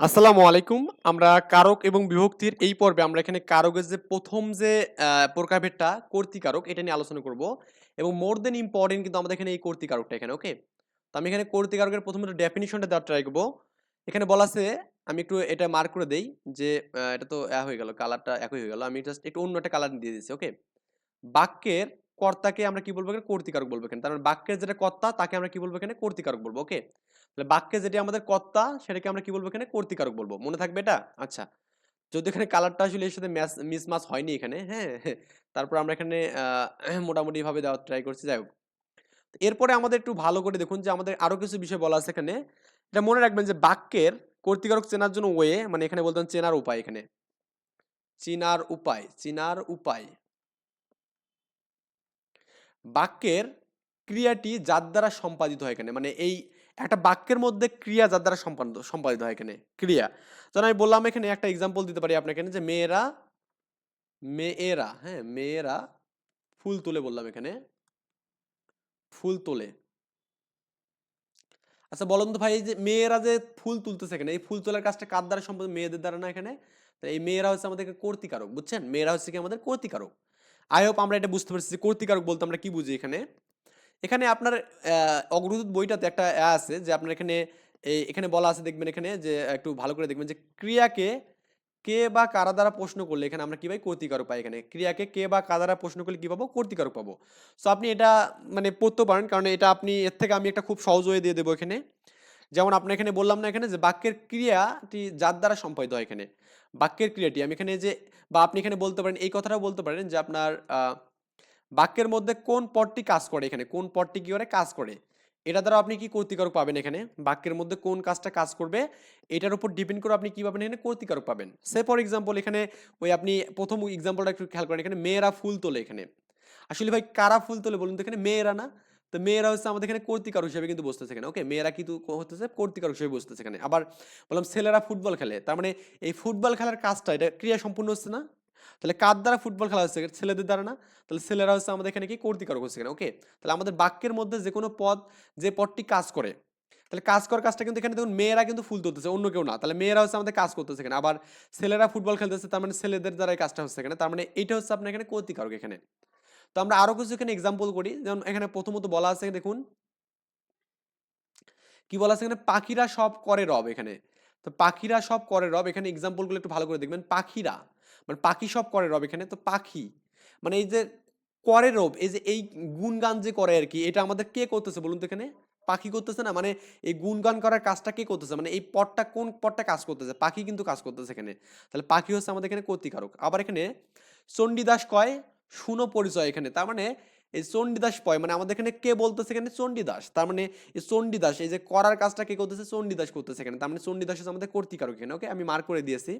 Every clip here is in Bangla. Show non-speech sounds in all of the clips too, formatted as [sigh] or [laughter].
আসসালামু আলাইকুম। আমরা কারক এবং বিভক্তির এই পর্বে আমরা এখানে কারকের যে প্রথম যে আ প্রকারভেদটা কর্তৃকারক এটা নিয়ে আলোচনা করব। এবং মোর দেন ইম্পর্টেন্ট কিন্তু আমাদের এখানে এই কর্তৃকারকটা এখানে, ওকে? তো আমি এখানে কর্তৃকারকের ১ম এ ডেফিনিশনটা দেওয়ার ট্রাই করব। এখানে বলা আছে আমি একটু এটা মার্ক করে দেই যে এটা তো হয়ে গেল, কালারটা একই হয়ে গেল। আমি জাস্ট একটু অন্য একটা কালার দিয়ে দিচ্ছি, ওকে? বাক্যের কর্তাকে আমরা কি বলব এখানে? কর্তৃকারক বলব এখানে। তার মানে বাক্যের যেটা কর্তা তাকে আমরা কি বলব এখানে? কর্তৃকারক বলব, ওকে? তাহলে বাক্যে যেটি আমাদের কর্তা সেটাকে আমরা কি বলব এখানে? কর্তৃকারক বলব। মনে থাকবে এটা? আচ্ছা। যদি এখানে কালারটা আসলে এর সাথে ম্যাচ মিসম্যাচ হয়নি এখানে, হ্যাঁ? [laughs] তারপর আমরা এখানে [clears throat] মোটামুটি ভাবে দেওয়ার ট্রাই করছি, যাই হোক। এরপরে আমাদের একটু ভালো করে দেখুন যে আমাদের আরও কিছু বিষয় বলা আছে এখানে। এটা মনে রাখবেন যে বাক্যের কর্তৃকারক চেনার জন্য ওয়ে মানে এখানে বলতেন চেনার উপায় এখানে। চিনার উপায়, চিনার উপায়। বাক্যের ক্রিয়াটি যার দ্বারা সম্পাদিত হয় এখানে। মানে এই একটা বাক্যের মধ্যে ক্রিয়া যার দ্বারা সম্পাদ সম্পাদিত হয় এখানে, ক্রিয়া। যেমন আমি বললাম এখানে একটা এক্সাম্পল দিতে পারি আপনাকে যে মেয়েরা, মেয়েরা, হ্যাঁ? মেয়েরা ফুল তোলে বললাম এখানে। ফুল তোলে। আচ্ছা বলুন তো ভাই যে মেয়েরা যে ফুল তুলতেছে এখানে, এই ফুল তোলার কাজটা কার দ্বারা সম্পাদিত? মেয়েদের দ্বারা না এখানে? তো এই মেয়েরা হচ্ছে আমাদেরকে কর্তিকারক বুঝছেন? মেয়েরা হচ্ছে কি আমাদের কর্তৃকারক। আই হোপ আমরা এটা বুঝতে পারছি যে কর্তৃকারক বলতে আমরা কি বুঝি এখানে? এখানে আপনার অগ্রদূত বইটাতে একটা আছে যে আপনার এখানে এখানে বলা আছে দেখবেন এখানে যে একটু ভালো করে দেখবেন যে ক্রিয়াকে কে বা কারা দ্বারা প্রশ্ন করলে, এখানে আমরা কী পাই? কর্তিকারক পাই এখানে। ক্রিয়াকে কে বা কারা দ্বারা প্রশ্ন করলে কী পাবো? কর্তিকারক পাবো। সো আপনি এটা মানে পড়তেও পারেন কারণ এটা আপনি, এর থেকে আমি একটা খুব সহজ হয়ে দিয়ে দেবো এখানে। যেমন আপনার এখানে বললাম না এখানে যে বাক্যের ক্রিয়াটি যার দ্বারা সম্পাদিত হয় এখানে। বাক্যের ক্রিয়াটি আমি এখানে যে, বা আপনি এখানে বলতে পারেন, এই কথাটাও বলতে পারেন যে আপনার বাক্যের মধ্যে কোন পদটি কাজ করে এখানে? কোন পদটি কি করে? কাজ করে। এটা দ্বারা আপনি কি কর্তৃকারক পাবেন এখানে? বাক্যের মধ্যে কোন কাজটা কাজ করবে এটার উপর ডিপেন্ড করে আপনি কি পাবেন এখানে? কর্তৃকারক পাবেন। সে ফর এক্সাম্পল এখানে ওই আপনি প্রথম এক্সাম্পলটা একটু খেয়াল করেন এখানে মেয়েরা ফুল তোলে এখানে। আসলে ভাই কারা ফুল তোলে বলুন তো এখানে? মেয়েরা না? তো মেয়েরা হচ্ছে আমাদের এখানে কর্তৃকারক হিসেবে কিন্তু বসতেছে এখানে। ওকে? মেয়েরা কিন্তু হতেছে কর্তৃকারক হিসেবে বসতেছে এখানে। আবার বললাম ছেলেরা ফুটবল খেলে। তার মানে এই ফুটবল খেলার কাজটা, এটা ক্রিয়া সম্পূর্ণ হচ্ছে না? তাহলে কার দ্বারা ফুটবল খেলা হচ্ছে? ছেলেদের দ্বারা না? তাহলে ছেলেরা হচ্ছে আমাদের এখানে কি কর্তৃকারক হচ্ছে এখানে। ওকে? তাহলে আমাদের বাক্যের মধ্যে যেকোনো পদ, যে পদটি কাজ করে, তাহলে কাজ করার কাজটা কিন্তু এখানে দেখুন মেয়েরা কিন্তু ফুল তুলতেছে, অন্য কেউ না। তাহলে মেয়েরা হচ্ছে আমাদের কাজ করতেছে এখানে। আবার ছেলেরা ফুটবল খেলতেছে, তার মানে ছেলেদের দ্বারা কাজটা হচ্ছে এখানে। তার মানে এটা হচ্ছে আপনার এখানে কর্তিকারক এখানে। তো আমরা আরও কিছু এখানে এক্সাম্পল করি। যেমন এখানে প্রথমত বলা আছে, দেখুন কি বলা আছে এখানে? পাখিরা সব করে রব এখানে। তো পাখিরা সব করে রব এখানে এক্সাম্পলগুলো একটু ভালো করে দেখবেন। পাখিরা মানে পাখি সব করে রব এখানে। তো পাখি মানে এই যে করে রব, এই যে এই গুণগান যে করে আর কি এটা আমাদের কে করতেছে বলুন তো এখানে? পাখি করতেছে না? মানে এই গুণগান করার কাজটা কে করতেছে? মানে এই পটটা কোন পদটা কাজ করতেছে? পাখি কিন্তু কাজ করতেছে এখানে। তাহলে পাখি হচ্ছে আমাদের এখানে কর্তৃকারক। আবার এখানে চণ্ডীদাস কয় শুনো পরিচয় এখানে। তার মানে এই চণ্ডীদাস পয় মানে আমাদের এখানে কে বলতেছে এখানে? চণ্ডীদাস। তার মানে এই চণ্ডীদাস এই যে করার কাজটা কে করতেছে? চণ্ডীদাস করতেছে এখানে। তার মানে চণ্ডীদাস হচ্ছে আমাদের কর্তৃকারক এখানে। ওকে? আমি মার্ক করে দিয়েছি।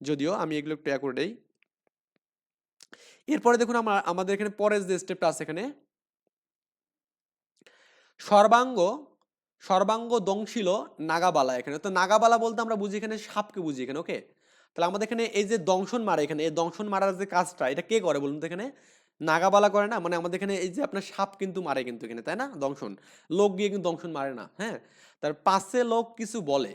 যদিও আমি এগুলো একটু করে দেই। এরপরে দেখুন আমা আমাদের এখানে পরের যে স্টেপটা আছে এখানে সর্বাঙ্গ, সর্বাঙ্গ দংশিল নাগাবালা এখানে। তো নাগাবালা বলতে আমরা বুঝি এখানে সাপকে বুঝি এখানে। ওকে? তাহলে আমাদের এখানে এই যে দংশন মারে এখানে, এই দংশন মারার যে কাজটা এটা কে করে বলুন তো এখানে? নাগাবালা করে না? মানে আমাদের এখানে এই যে আপনার সাপ কিন্তু মারে কিন্তু এখানে, তাই না? দংশন। লোক গিয়ে কিন্তু দংশন মারে না। হ্যাঁ? তার পাছে লোক কিছু বলে।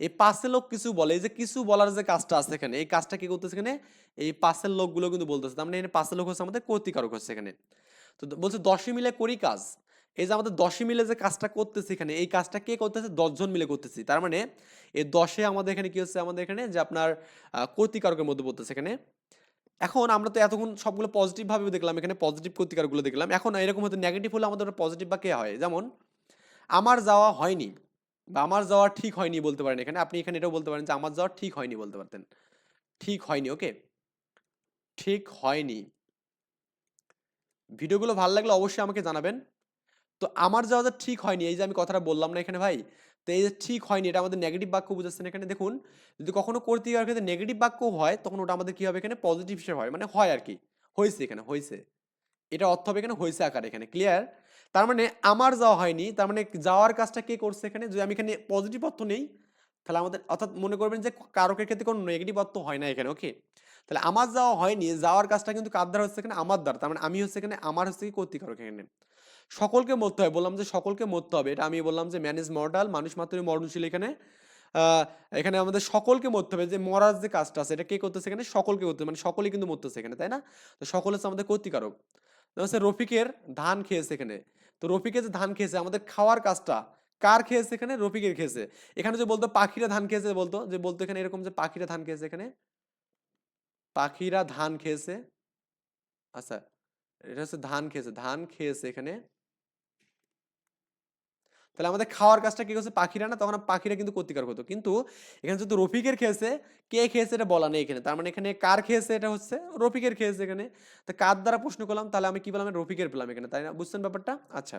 এই পাছে লোক কিছু বলে। এই যে কিছু বলার যে কাজটা আছে এখানে, এই কাজটা কি করতেছে এখানে? এই পাছের লোকগুলো কিন্তু বলতেছে। তার মানে এখানে পাছের লোক হচ্ছে আমাদের কর্তৃকারক হচ্ছে এখানে। তো বলছে দশে মিলে করি কাজ। এই যে আমাদের দশে মিলে যে কাজটা করতেছি এখানে, এই কাজটা কে করতেছে? দশজন মিলে করতেছি। তার মানে এই দশে আমাদের এখানে কি হচ্ছে? আমাদের এখানে যে আপনার কর্তৃকারকের মধ্যে পড়তেছে এখানে। এখন আমরা তো এতক্ষণ সবগুলো পজিটিভ ভাবে দেখলাম। এখানে পজিটিভ কর্তৃকারকগুলো দেখলাম। এখন এরকম হয়তো নেগেটিভ হলে আমাদের পজিটিভ বা কে হয়? যেমন আমার যাওয়া হয়নি বা আমার যাওয়া ঠিক হয়নি বলতে পারেন এখানে। আপনি এখানে এটাও বলতে পারেন যে আমার যাওয়া ঠিক হয়নি বলতে পারতেন। ঠিক হয়নি, ওকে? ঠিক হয়নি। ভিডিওগুলো ভালো লাগলে অবশ্যই আমাকে জানাবেন। তো আমার যাওয়া যে ঠিক হয়নি এই যে আমি কথাটা বললাম না এখানে ভাই? তো এই যে ঠিক হয়নি, এটা আমাদের নেগেটিভ বাক্য বুঝাচ্ছেন এখানে, দেখুন। যদি কখনো কর্তৃকারকের ক্ষেত্রে নেগেটিভ বাক্য হয়, তখন ওটা আমাদের কী হবে এখানে? পজিটিভ হিসেবে হয়। মানে হয় আর কি হয়েছে এখানে হয়েছে এটা অর্থ হবে এখানে হয়েছে আকার এখানে। ক্লিয়ার? তার মানে আমার যাওয়া হয়নি। তার মানে যাওয়ার কাজটা কে করছে এখানে? যদি আমি এখানে পজিটিভ অর্থ নেই, তাহলে আমাদের, অর্থাৎ মনে করবেন যে কারকের ক্ষেত্রে কোনো নেগেটিভ অর্থ হয় না এখানে। ওকে? তাহলে আমার যাওয়া হয়নি। যাওয়ার কাজটা কিন্তু কার দ্বারা হচ্ছে এখানে? আমার দ্বারা। তার মানে আমি হচ্ছে এখানে, আমার হচ্ছে কি কর্তৃকারক এখানে। সকলকে মরতে হয়। বললাম যে সকলকে মরতে হবে। এটা আমি বললাম যে ম্যান ইজ মর্টাল মানুষ মাত্রই মরণশীল এখানে। এখানে আমাদের সকলকে মরতে হবে। যে মরার যে কাজটা আছে, এটা কে করতেছে এখানে? সকলকে করতে মানে সকলেই কিন্তু মরতেছে এখানে, তাই না? তো সকল হচ্ছে আমাদের ক্ষতিকারক। হচ্ছে রফিকের ধান খেয়েছে এখানে। তো রফিকের যে ধান খেয়েছে, আমাদের খাওয়ার কাজটা কার খেয়েছে এখানে? রফিকের খেয়েছে। এখানে যে বলতো পাখিরা ধান খেয়েছে বলতো, যে বলতো এখানে এরকম যে পাখিরা ধান খেয়েছে এখানে? পাখিরা ধান খেয়েছে। আচ্ছা এটা হচ্ছে ধান খেয়েছে। ধান খেয়েছে এখানে। তাহলে আমাদের খাওয়ার কাজটা কি করছে? পাখিরা না? তখন পাখিরা কিন্তু ক্ষতিকারক হতো কিন্তু এখানে যেহেতু রফিকের খেয়েছে কে খেয়েছে এটা বলা নেই এখানে। তার মানে এখানে কার খেয়েছে এটা হচ্ছে রফিকের খেয়েছে এখানে। তো কার দ্বারা প্রশ্ন করলাম? তাহলে আমি কি বললাম? রফিকের পেলাম এখানে। তাই না? বুঝছেন ব্যাপারটা? আচ্ছা।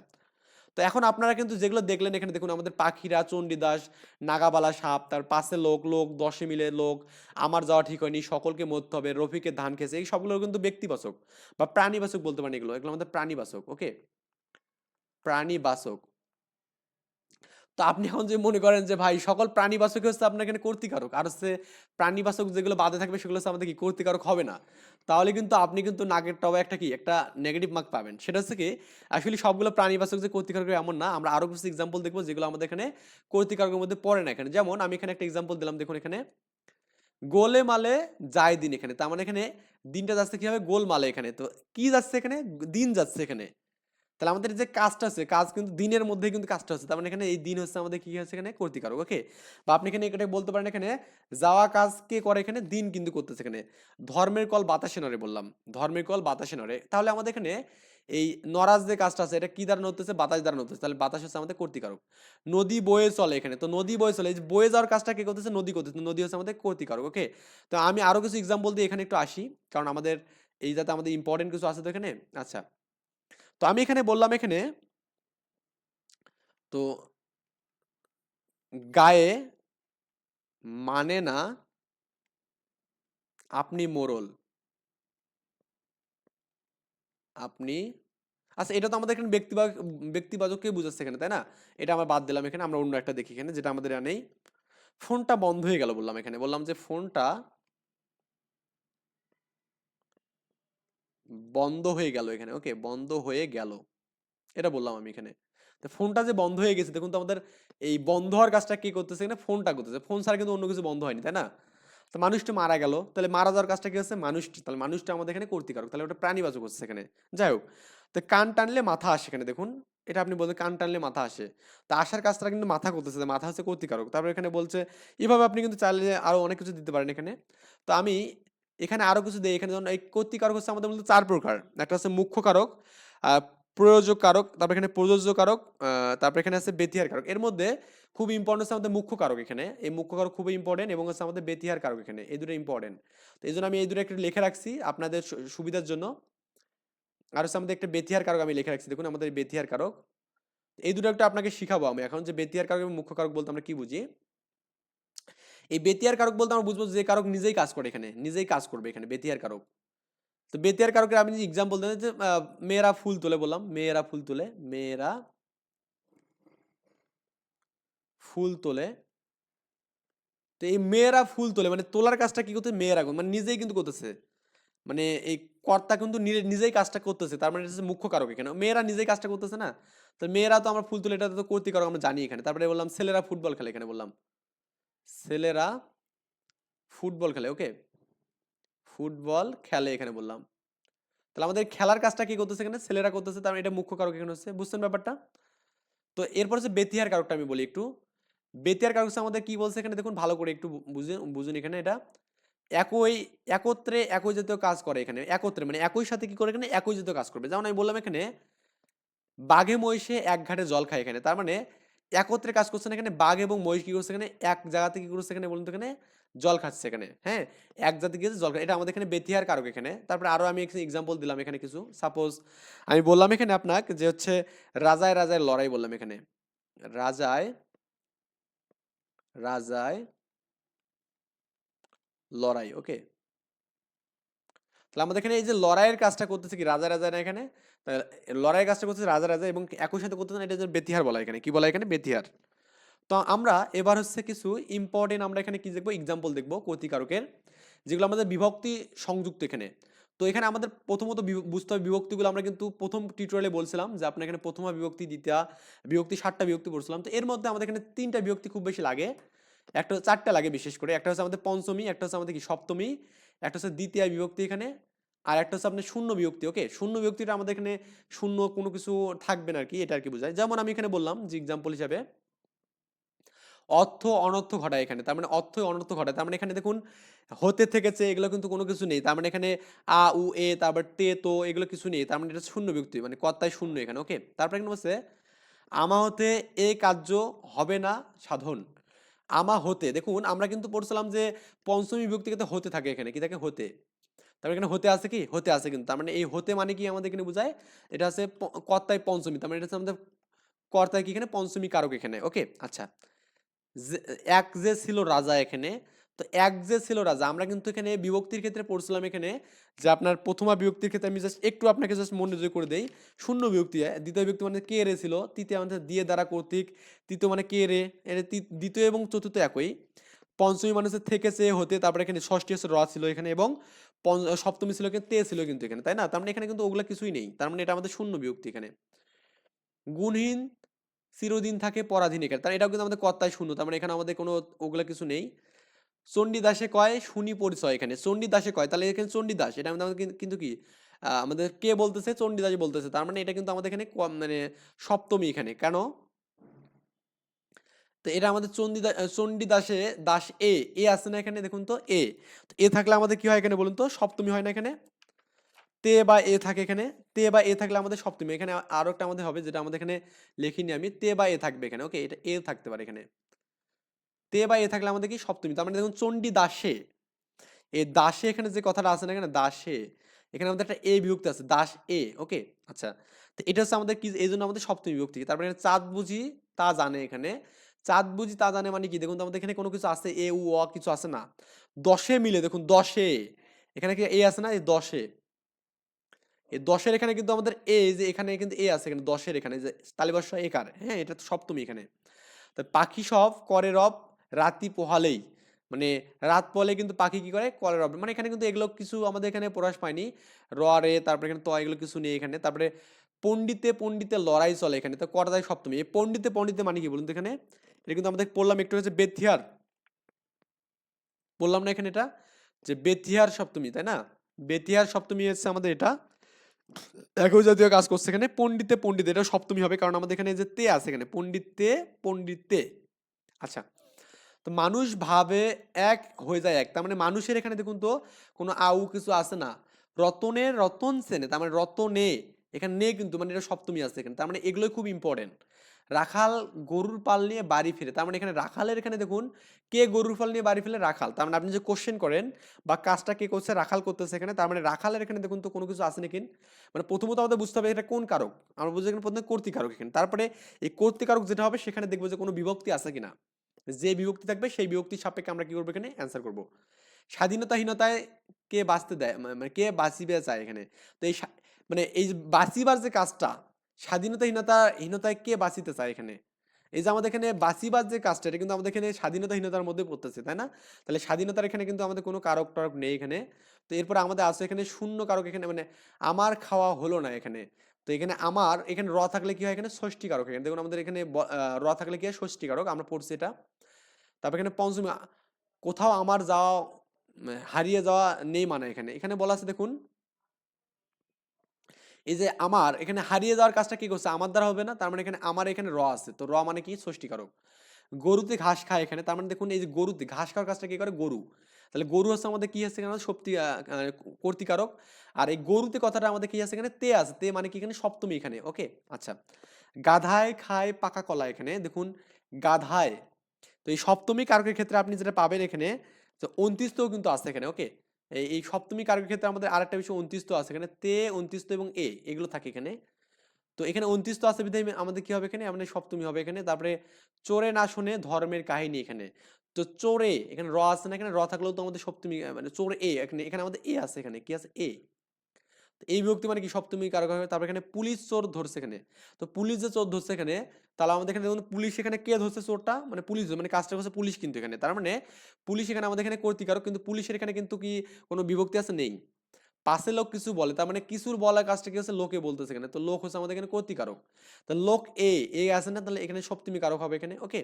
তো এখন আপনারা কিন্তু যেগুলো দেখলেন এখানে দেখুন, আমাদের পাখিরা, চণ্ডীদাস নাগাবালা সাপ, তার পাশে লোক লোক, দশে মিলে লোক, আমার যাওয়া ঠিক হয়নি, সকলকে মরতে হবে রফিকের ধান খেয়েছে, এই সবগুলো কিন্তু ব্যক্তিবাচক বা প্রাণীবাচক বলতে পারেন এগুলো। এগুলো আমাদের প্রাণীবাচক, ওকে? প্রাণীবাচক। তো আপনি এখন যে মনে করেন যে, ভাই, সকল প্রাণীবাচক হচ্ছে আপনার এখানে কর্তিকারক। আর হচ্ছে প্রাণীবাচক যেগুলো বাদে থাকবে, সেগুলো হচ্ছে আমাদের কি কর্তিকারক হবে না? তাহলে কিন্তু আপনি কিন্তু নাগের টবে একটা কি, একটা নেগেটিভ মার্ক পাবেন। সেটা হচ্ছে কি, আসলে সবগুলো প্রাণীবাচক যে কর্তিকারক এমন না। আমরা আরও কিছু এক্সাম্পল দেখব যেগুলো আমাদের এখানে কর্তিকারকের মধ্যে পড়ে না এখানে। যেমন আমি এখানে একটা এক্সাম্পল দিলাম, দেখুন এখানে। গোলে মালে যায় দিন এখানে। তার মানে এখানে দিনটা যাচ্ছে কি হবে গোল মালে এখানে। তো কি যাচ্ছে এখানে? দিন যাচ্ছে এখানে। তাহলে আমাদের যে কাজটা আছে, কাজ কিন্তু দিনের মধ্যে কিন্তু কাজটা হচ্ছে। তার মানে এখানে এই দিন হচ্ছে আমাদের কি হচ্ছে এখানে কর্তিকারক ওকে বা আপনি এখানে এটা বলতে পারেন এখানে, যাওয়া কাজ কে করে এখানে? দিন কিন্তু করতেছে এখানে। ধর্মের কল বাতাসে নড়ে বললাম। ধর্মের কল বাতাসে নড়ে। তাহলে আমাদের এখানে এই নরাজ যে কাজটা আছে, এটা কি দ্বারা নড়তেছে? বাতাস দ্বারা নড়তেছে। তাহলে বাতাস হচ্ছে আমাদের কর্তিকারক। নদী বয়ে চলে এখানে। তো নদী বয়ে চলে বয়ে যাওয়ার কাজটা কে করতেছে? নদী করতেছে। নদী হচ্ছে আমাদের কর্তিকারক ওকে তো আমি আরও কিছু এক্সাম্পল দিয়ে এখানে একটু আসি। কারণ আমাদের এই যাতে আমাদের ইম্পর্টেন্ট কিছু আছে তো এখানে? আচ্ছা। তো আমি এখানে বললাম এখানে তো গায়ে মানে না আপনি মোরল। আপনি আচ্ছা এটা তো আমাদের এখানে ব্যক্তিবাচক ব্যক্তিবাচককে বুঝাচ্ছে এখানে, তাই না? এটা আমরা বাদ দিলাম এখানে, আমরা অন্য একটা দেখি এখানে, যেটা আমাদের নেই ফোনটা বন্ধ হয়ে গেল বললাম এখানে। বললাম যে ফোনটা বন্ধ হয়ে গেল এখানে। ওকে, বন্ধ হয়ে গেল। এটা বললাম আমি এখানে। তো ফোনটা যে বন্ধ হয়ে গেছে, দেখুন তো আমাদের এই বন্ধ হওয়ার কাজটা কি করতেছে এখানে? ফোনটা করতেছে। ফোন ছাড়া কিন্তু অন্য কিছু বন্ধ হয়নি, তাই না? তো মানুষটা মারা গেল। তাহলে মারা যাওয়ার কাজটা কি হচ্ছে? মানুষটা, তাহলে মানুষটা আমাদের এখানে কর্তিকারক। তাহলে ওটা প্রাণীবাচক হচ্ছে এখানে। যাই হোক, তো কান টানলে মাথা আসে এখানে, দেখুন। এটা আপনি বলতে কান টানলে মাথা আসে। তা আসার কাজটা কিন্তু মাথা করতেছে, মাথা হচ্ছে কর্তিকারক। তারপর এখানে বলছে, এভাবে আপনি কিন্তু চাইলে আরও অনেক কিছু দিতে পারেন এখানে। তো আমি এখানে আরও কিছু দিই, এখানে যেমন এই কর্তিকারক হচ্ছে আমাদের মূলত চার প্রকার। একটা হচ্ছে মুখ্য কারক প্রয়োজক কারক তারপর এখানে প্রযোজ্য কারক তারপর এখানে আছে বেতিহার কারক এর মধ্যে খুব ইম্পর্টেন্ট হচ্ছে আমাদের মুখ্য কারক এখানে। এই মুখ্য কারক খুবই ইম্পর্টেন্ট এবং হচ্ছে আমাদের বেতিহার কারক এখানে। এই দুটো ইম্পর্টেন্ট তো এই জন্য আমি এই দুটো একটু লিখে রাখছি আপনাদের সুবিধার জন্য। আর হচ্ছে আমাদের একটা বেতিহার কারক আমি লিখে রাখছি। দেখুন আমাদের বেতিহার কারক এই দুটো একটা আপনাকে শিখাবো আমি। এখন যে বেতিহার কারক এবং মুখ্য কারক বলতে আমরা কি বুঝি? এই বেতিয়ার কারক বলতে আমরা বুঝব যে কারক নিজেই কাজ করে এখানে, নিজেই কাজ করবে এখানে বেতিয়ার কারক। তো বেতিয়ার কারকের আমি যে এক্সাম্পল দেন, যে মেয়েরা ফুল তোলে বললাম, মেয়েরা ফুল তোলে, মেয়েরা ফুল তোলে। তো এই মেয়েরা ফুল তোলে মানে তোলার কাজটা কি করতে মেয়েরা মানে নিজেই কিন্তু করতেছে। মানে এই কর্তা কিন্তু নিজেই কাজটা করতেছে, তার মানে হচ্ছে মুখ্য কারক এখানে। মেয়েরা নিজেই কাজটা করতেছে না? তো মেয়েরা তো আমরা ফুল তুলে, এটা তো কর্তৃ কারক আমরা জানি এখানে। তারপরে বললাম, ছেলেরা ফুটবল খেলে এখানে বললাম। ছেলেরা ফুটবল খেলে ওকে ফুটবল খেলে এখানে বললাম। তাহলে আমাদের খেলার কাজটা কি করতেছে এখানে? ছেলেরা করতেছে, তার মানে এটা মুখ্য কারক এখানে হচ্ছে, বুঝছেন ব্যাপারটা? তো এরপর হচ্ছে বেতিহার কারকটা আমি বলি একটু। বেতিয়ার কারক আমাদের কি বলছে এখানে? দেখুন, ভালো করে একটু বু- বুঝে, বুঝুন এখানে এটা। একই, একত্রে একই জাতীয় কাজ করে এখানে, একত্রে মানে একই সাথে কি করে এখানে? একই জাতীয় কাজ করবে। যেমন আমি বললাম এখানে, বাঘে মহিষে এক ঘাটে জল খায় এখানে, তার মানে একত্রে কাজ করছে না এখানে, বাঘ এবং মহিষ কি করছে এখানে? এক জায়গা থেকে কি করছে এখানে বলুন তো এখানে? জল খাচ্ছে এখানে হ্যাঁ? এক জাতি গিয়েছে জল এটা আমাদের এখানে বেতিহার কারক এখানে। তারপরে আরও আমি এক্সাম্পল দিলাম এখানে কিছু। সাপোজ আমি বললাম এখানে আপনাকে যে হচ্ছে রাজায় রাজায় লড়াই বললাম এখানে। রাজায় রাজায় লড়াই ওকে তাহলে আমাদের এখানে এই যে লড়াইয়ের কাজটা করতেছে কি? রাজা রাজা না এখানে? লড়াইয়ের কাজটা করতেছে রাজা রাজা এবং একই সাথে করতেছে না, এটা হচ্ছে বেতিহার বলা এখানে। কি বলা এখানে? বেতিহার। তো আমরা এবার হচ্ছে কিছু ইম্পর্টেন্ট আমরা এখানে কি দেখব? এক্সাম্পল দেখব কতিকারকের, যেগুলো আমাদের বিভক্তি সংযুক্ত এখানে। তো এখানে আমাদের প্রথমত বুঝতে হবে বিভক্তিগুলো আমরা কিন্তু প্রথম টিউটোরিয়ালে বলছিলাম যে আপনার এখানে প্রথমা বিভক্তি, দ্বিতীয় বিভক্তি, সাতটা বিভক্তি পড়ছিলাম। তো এর মধ্যে আমাদের এখানে তিনটা বিভক্তি খুব বেশি লাগে। একটা চারটা লাগে বিশেষ করে। একটা হচ্ছে আমাদের পঞ্চমী, একটা হচ্ছে আমাদের কি সপ্তমী, একটা হচ্ছে দ্বিতীয় বিভক্তি এখানে। আর একটা হচ্ছে আপনার শূন্য বিভক্তি ওকে শূন্য বিভক্তিটা আমাদের এখানে শূন্য কোনো কিছু থাকবে না আর কি এটা আর কি বোঝায়। যেমন আমি এখানে বললাম যে এক্সাম্পল হিসাবে অর্থ অনর্থ ঘটায় এখানে, তার মানে অর্থ অনর্থ ঘটায়, তার মানে এখানে দেখুন হতে থেকেছে, এগুলো কিন্তু কোনো কিছু নেই, তার মানে এখানে আ, উ, এ, তারপর তে, তো এগুলো কিছু নেই, তার মানে এটা শূন্য বিভক্তি মানে কর্তায় শূন্য এখানে ওকে তারপরে এখানে বলছে আমা হতে এ কার্য হবে না সাধন আমা হতে দেখুন আমরা কিন্তু পড়ছিলাম যে পঞ্চমী বিভক্তি কিন্তু হতে থাকে এখানে, কি থাকে? হতে। তারপরে এখানে হতে আছে কি? হতে আছে কিন্তু। তার মানে এই হতে মানে কি আমাদের এখানে বোঝায়? এটা আছে কর্তায় পঞ্চমী। তার মানে এটা হচ্ছে আমাদের কর্তায় কি এখানে? পঞ্চমী কারক এখানে। ওকে? আচ্ছা। এক যে ছিল রাজা এখানে, তো এক যে ছিল রাজা, আমরা কিন্তু এখানে বিভক্তির ক্ষেত্রে পড়ছিলাম এখানে যে আপনার প্রথমা বিভক্তির ক্ষেত্রে আমি জাস্ট একটু আপনাকে জাস্ট মনোযোগ করে দেই। শূন্য বিভক্তি। দ্বিতীয় বিভক্তি মানে কে রে ছিল? তৃতীয় আমাদের দিয়ে দ্বারা কর্তৃক, তৃতীয় মানে কে রে? তি- দ্বিতীয় এবং চতুর্থ একই। পঞ্চমী মানুষের থেকেছে, হতে, তারপরে এখানে ষষ্ঠী হচ্ছে র ছিল এখানে এবং সপ্তমী ছিল এখানে তে ছিল কিন্তু এখানে, তাই না? তার মানে এখানে কিন্তু ওগুলা কিছুই নেই। তার মানে এটা আমাদের শূন্য বিভক্তি এখানে। গুণহীন, চিরদিন থাকে, পরাধীন এখানে। তার এটাও কিন্তু আমাদের কর্তায় শূন্য, তার মানে এখানে আমাদের কোনো ওগুলা কিছু নেই। চণ্ডীদাসে কয়, শুনি পরিচয় এখানে। চণ্ডীদাসে কয়, তাহলে এখানে চণ্ডীদাস, এটা আমাদের কিন্তু- কিন্তু কি? আমাদের কে বলতেছে? চণ্ডীদাস বলতেছে। তার মানে এটা কিন্তু আমাদের এখানে মানে সপ্তমী এখানে। কেন? তো এটা আমাদের চণ্ডীদা চণ্ডীদাসে দাস এ এ আছে না এখানে, দেখুন তো, এ। তো এ থাকলে আমাদের কি হয় এখানে বলুন তো, সপ্তমী হয় না এখানে? তে বা এ থাকে এখানে, তে বা এ থাকলে আমাদের সপ্তমী। এখানে আরও একটা আমাদের হবে, যেটা আমাদের এখানে লিখিনি আমি। তে বা এ থাকবে এখানে, ওকে, এটা এ থাকতে পারে এখানে। তে বা এ থাকলে আমাদের কি? সপ্তমী। তার মানে দেখুন চণ্ডী দাসে, এ দাসে এখানে যে কথাটা আছে না এখানে, দাসে, এখানে আমাদের একটা এ বিভক্তি আছে, দাস এ, ওকে? আচ্ছা তো এটা হচ্ছে আমাদের কি, এই জন্য আমাদের সপ্তমী বিভক্তি। তারপরে এখানে চাঁদ বুঝি তা জানে এখানে। চাঁদ বুঝি তা জানে মানে কি? দেখুন তো আমাদের এখানে কোনো কিছু আছে এ অ, কিছু আছে না। দশে মিলে, দেখুন দশে। এখানে কি এ আছে না? এই দশে। এই দশের এখানে কিন্তু আমাদের এ যে এখানে কিন্তু এ আছে এখানে, দশের এখানে যে তালিবাস একার। হ্যাঁ এটা তো সপ্তমী এখানে। তো পাখি সব করে রব, রাতি পোহালেই। মানে রাত পলে কিন্তু পাখি কি করে? করে রব। মানে এখানে কিন্তু এগুলো কিছু আমাদের এখানে প্রকাশ পায়নি। র, রে, তারপরে এখানে ত, এগুলো কিছু নেই এখানে। তারপরে পণ্ডিতে পণ্ডিতে লড়াই চলে এখানে। তো করদাই সপ্তমী? এই পণ্ডিতে পণ্ডিতে মানে কি বলুন তো এখানে? এটা কিন্তু আমাদের পড়লাম একটু হচ্ছে বেথিয়ার বললাম না এখানে এটা? যে বেথিয়ার সপ্তমী, তাই না? বেথিয়ার সপ্তমী হচ্ছে আমাদের এটা। একই জাতীয় কাজ করছে এখানে। পণ্ডিতে পণ্ডিত, এটা সপ্তমী হবে কারণ আমাদের এখানে যে তে আছে এখানে। পণ্ডিতে পণ্ডিতে। আচ্ছা। তো মানুষ ভাবে এক হয়ে যায় এক। তার মানে মানুষের এখানে দেখুন তো কোনো আউ কিছু আছে না। রতনের রতন সেনে, তার মানে রতনে। এখানে নে কিন্তু মানে এটা সপ্তমী আছে এখানে। তার মানে এগুলোই খুব ইম্পর্টেন্ট রাখাল গরুর পাল নিয়ে বাড়ি ফিরে। তার মানে এখানে রাখালের এখানে দেখুন, কে গরুর পাল নিয়ে বাড়ি ফিরে রাখাল। তার মানে আপনি যে কোশ্চেন করেন বা কাজটা কে করছে, রাখাল করতেছে এখানে, তার মানে রাখালের এখানে দেখুন তো কোনো কিছু আছে নাকি? মানে প্রথমত আমাদের বুঝতে হবে এটা কোন কারক? আমরা বুঝতে এখানে প্রথমে কর্তৃকারক এখানে। তারপরে এই কর্তৃকারক যেটা হবে, সেখানে দেখব যে কোনো বিভক্তি আছে কিনা। যে বিভক্তি থাকবে, সেই বিভক্তির সাপেক্ষে আমরা কি করব এখানে? অ্যান্সার করব। স্বাধীনতাহীনতায় কে বাঁচতে দেয়? মানে কে বাঁচিবে চায় এখানে? তো এই মানে এই বাঁচিবার যে কাজটা স্বাধীনতাহীনতা হীনতায় কে বাঁচিতে চায় এখানে? এই যে আমাদের এখানে বাঁচিবার যে কাজটা, এটা কিন্তু আমাদের এখানে স্বাধীনতাহীনতার মধ্যে পড়তেছে, তাই না? তাহলে স্বাধীনতার এখানে কিন্তু আমাদের কোনো কারক টারক নেই এখানে। তো এরপরে আমাদের আছে এখানে শূন্য কারক এখানে মানে আমার খাওয়া হলো না এখানে। তো এখানে আমার, এখানে র থাকলে কি হয় এখানে? ষষ্ঠী কারক এখানে। দেখুন আমাদের এখানে র থাকলে কি হয়? ষষ্ঠী কারক, আমরা পড়ছি এটা। তারপর এখানে পঞ্চমী কোথাও আমার যাওয়া হারিয়ে যাওয়া নেই মানে এখানে। এখানে বলা আছে দেখুন এই যে আমার, এখানে হারিয়ে যাওয়ার কাজটা কি করছে? আমার দ্বারা হবে না, তার মানে এখানে আমার, এখানে র আছে। তো র মানে কি? ষষ্ঠীকারক গরুতে ঘাস খায় এখানে, তার মানে দেখুন এই যে গরুতে ঘাস খাওয়ার কাজটা কি করে? গরু। তাহলে গরু হচ্ছে আমাদের কি আছে এখানে? শক্তি কর্তৃকারক। আর এই গরুতে কথাটা আমাদের কি আছে এখানে? তে আছে। তে মানে কি এখানে? সপ্তমী এখানে, ওকে? আচ্ছা। গাধায় খায় পাকা কলা এখানে, দেখুন গাধায়। তো এই সপ্তমী কারকের ক্ষেত্রে আপনি যেটা পাবেন এখানে তো অন্তিস্তও কিন্তু আছে এখানে, ওকে? এই সপ্তমী কারকের ক্ষেত্রে আমাদের আরেকটা বিষয় অন্তিস্ত আছে, এখানে তে অন্তিস্ত এবং এ, এগুলো থাকে এখানে। তো এখানে অন্তিস্ত আছে বিধায় আমাদের কি হবে এখানে? আমাদের সপ্তমী হবে এখানে। তারপরে চোরে না শুনে ধর্মের কাহিনী এখানে। তো চোরে, এখানে র আছে না এখানে? র থাকলেও তো আমাদের সপ্তমী মানে চোর এ, এখানে এখানে আমাদের এ আছে এখানে। কি আছে? এ। এই বিভক্তি মানে কি? সপ্তমী কারক হবে তারপরে এখানে পুলিশ চোর ধরছে এখানে। তো পুলিশ যে চোর ধরছে এখানে, তাহলে আমাদের এখানে দেখুন পুলিশ এখানে কে ধরছে চোরটা? মানে পুলিশ মানে কাজটা করছে পুলিশ কিন্তু এখানে। তার মানে পুলিশ এখানে আমাদের এখানে কর্তৃকারক কিন্তু পুলিশের এখানে কিন্তু কি কোনো বিভক্তি আছে? নেই। পাশে লোক কিছু বলে, তার মানে কিছুর বলা কাজটা কি হচ্ছে? লোকে বলতেছে এখানে। তো লোক হচ্ছে আমাদের এখানে কর্তৃকারক তো লোক এ এ আছে না? তাহলে এখানে সপ্তমী কারক হবে এখানে। ওকে।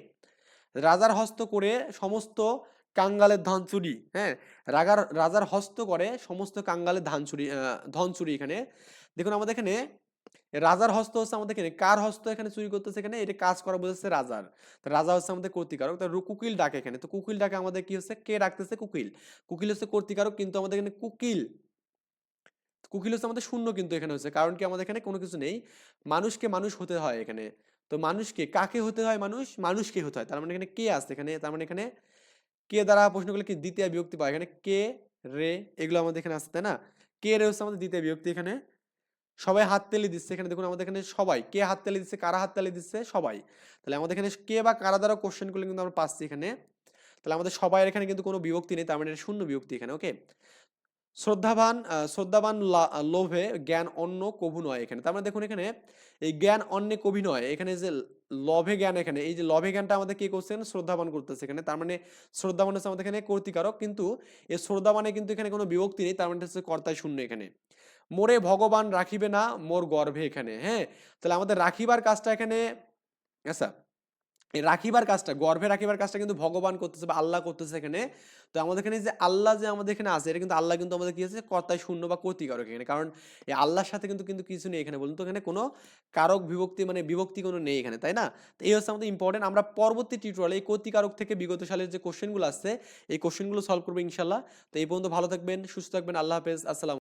রাজার হস্ত করে সমস্ত কাঙ্গালের ধান চুরি হ্যাঁ? রাগার, রাজার হস্ত করে সমস্ত কাঙ্গালের ধান চুরি ধন চুরি এখানে। দেখুন আমাদের এখানে রাজার হস্ত হচ্ছে আমাদের এখানে। কার হস্ত এখানে চুরি করতেছে এখানে? এটা কাজ করা বোঝাচ্ছে রাজার। রাজা হচ্ছে আমাদের কর্তিকারক। তো রু- কুকিল ডাকে এখানে। তো কুকিল ডাকে আমাদের কি হচ্ছে? কে ডাকতেছে? কুকিল। কুকিল হচ্ছে কর্তিকারক, কিন্তু আমাদের এখানে কুকিল। কুকিল হচ্ছে আমাদের শূন্য কিন্তু এখানে হচ্ছে। কারণ কি আমাদের এখানে কোনো কিছু নেই। মানুষকে মানুষ হতে হয় এখানে। তো মানুষকে কাকে হতে হয় মানুষ? মানুষকে হতে হয়। তার মানে এখানে কে আছে এখানে? তার মানে এখানে কে দ্বারা প্রশ্ন করলে কি দ্বিতীয় বিভক্তি পায় এখানে কে, রে, এগুলো আমাদের এখানে আছে, তাই না? কে, রে হচ্ছে আমাদের দ্বিতীয় বিভক্তি এখানে। সবাই হাত তালি দিচ্ছে। এখানে দেখুন আমাদের এখানে সবাই। কে হাত তালি দিচ্ছে? কারা হাত তালি দিচ্ছে? সবাই। তাহলে আমাদের এখানে কে বা কারা দ্বারা কোশ্চেন করলে কিন্তু আমরা পাচ্ছি এখানে। তাহলে আমাদের সবাই এখানে কিন্তু কোনো বিভক্তি নেই, তার মানে এটা শূন্য বিভক্তি এখানে ওকে শ্রদ্ধাবান শ্রদ্ধাবান লোভে জ্ঞান অন্য কভু নয় এখানে। তার মানে দেখুন এখানে এই জ্ঞান অন্য কবি নয়। এখানে যে লভে জ্ঞান এখানে। এই যে লভে জ্ঞানটা আমাদের কি করছেন শ্রদ্ধাবান করতেছে এখানে। তার মানে শ্রদ্ধাবান হচ্ছে আমাদের এখানে কর্তিকারক কিন্তু এই শ্রদ্ধাবানে কিন্তু এখানে কোনো বিভক্তি নেই। তার মানে হচ্ছে কর্তায় শূন্য এখানে। মোরে ভগবান রাখিবে না, মোর গর্ভে এখানে। হ্যাঁ? তাহলে আমাদের রাখিবার কাজটা এখানে আচ্ছা রাখিবার কাজটা, গর্ভে রাখিবার কাজটা কিন্তু ভগবান করতেছে বা আল্লাহ করতেছে এখানে। তো আমাদের এখানে যে আল্লাহ যে আমাদের এখানে আছে, এটা কিন্তু আল্লাহ কিন্তু আমাদের কি আছে? কর্তায় শূন্য বা কর্তিকারক এখানে। কারণ এই আল্লাহর সাথে কিন্তু কিন্তু কিছু নেই এখানে বলুন তো। এখানে কোনো কারক বিভক্তি মানে বিভক্তি কোনো নেই এখানে, তাই না? তো এই হচ্ছে আমাদের ইম্পর্টেন্ট আমরা পরবর্তী টিউটোরিয়ালে এই কর্তিকারক থেকে বিগত সালের যে কোশ্চেনগুলো আসছে, এই কোশ্চেনগুলো সলভ করব ইনশাল্লাহ তো এই পর্যন্ত ভালো থাকবেন, সুস্থ থাকবেন। আল্লাহ হাফেজ। আসসালাম